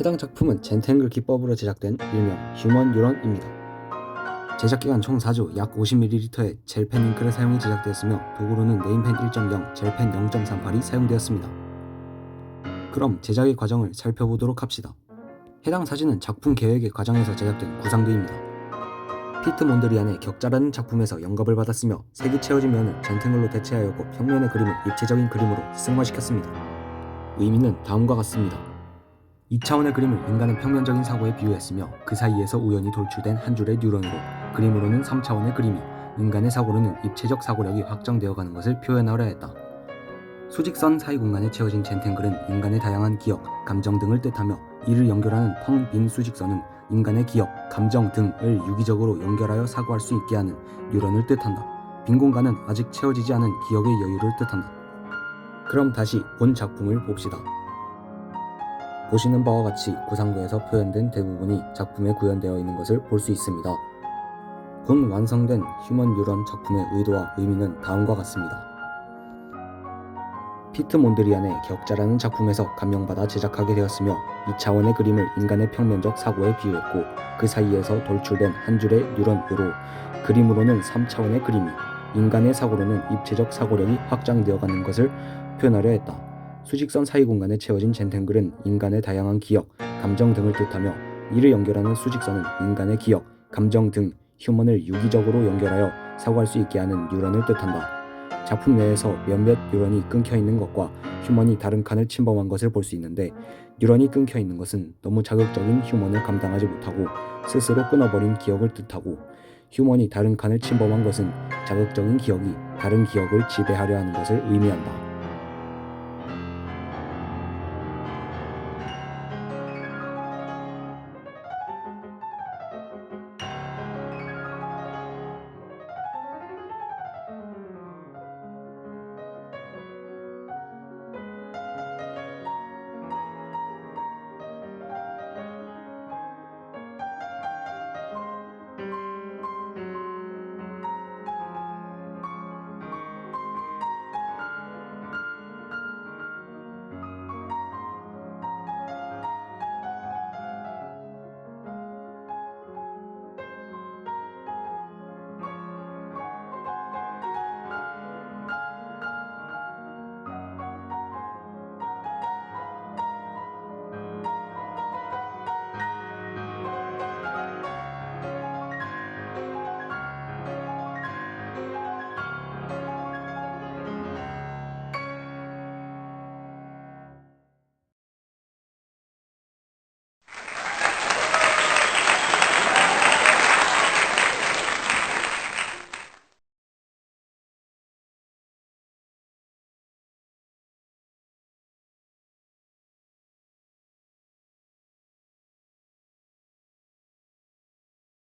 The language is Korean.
해당 작품은 젠탱글 기법으로 제작된 일명 휴먼 뉴런입니다. 제작기간 총 4주 약 50ml의 젤펜 잉크를 사용해 제작되었으며 도구로는 네임펜 1.0, 젤펜 0.38이 사용되었습니다. 그럼 제작의 과정을 살펴보도록 합시다. 해당 사진은 작품 계획의 과정에서 제작된 구상도입니다. 피트 몬드리안의 격자라는 작품에서 영감을 받았으며 색이 채워진 면을 젠탱글로 대체하였고 평면의 그림을 입체적인 그림으로 승화시켰습니다. 의미는 다음과 같습니다. 2차원의 그림을 인간의 평면적인 사고에 비유했으며 그 사이에서 우연히 돌출된 한 줄의 뉴런으로 그림으로는 3차원의 그림이 인간의 사고로는 입체적 사고력이 확정되어 가는 것을 표현하려 했다. 수직선 사이 공간에 채워진 젠탱글은 인간의 다양한 기억, 감정 등을 뜻하며 이를 연결하는 텅빈 수직선은 인간의 기억, 감정 등을 유기적으로 연결하여 사고할 수 있게 하는 뉴런을 뜻한다. 빈 공간은 아직 채워지지 않은 기억의 여유를 뜻한다. 그럼 다시 본 작품을 봅시다. 보시는 바와 같이 구상도에서 표현된 대부분이 작품에 구현되어 있는 것을 볼 수 있습니다. 본 완성된 휴먼 뉴런 작품의 의도와 의미는 다음과 같습니다. 피트 몬드리안의 격자라는 작품에서 감명받아 제작하게 되었으며 2차원의 그림을 인간의 평면적 사고에 비유했고 그 사이에서 돌출된 한 줄의 뉴런으로 그림으로는 3차원의 그림이 인간의 사고로는 입체적 사고력이 확장되어 가는 것을 표현하려 했다. 수직선 사이 공간에 채워진 젠탱글은 인간의 다양한 기억, 감정 등을 뜻하며 이를 연결하는 수직선은 인간의 기억, 감정 등 휴먼을 유기적으로 연결하여 사고할 수 있게 하는 뉴런을 뜻한다. 작품 내에서 몇몇 뉴런이 끊겨 있는 것과 휴먼이 다른 칸을 침범한 것을 볼 수 있는데 뉴런이 끊겨 있는 것은 너무 자극적인 휴먼을 감당하지 못하고 스스로 끊어버린 기억을 뜻하고 휴먼이 다른 칸을 침범한 것은 자극적인 기억이 다른 기억을 지배하려 하는 것을 의미한다.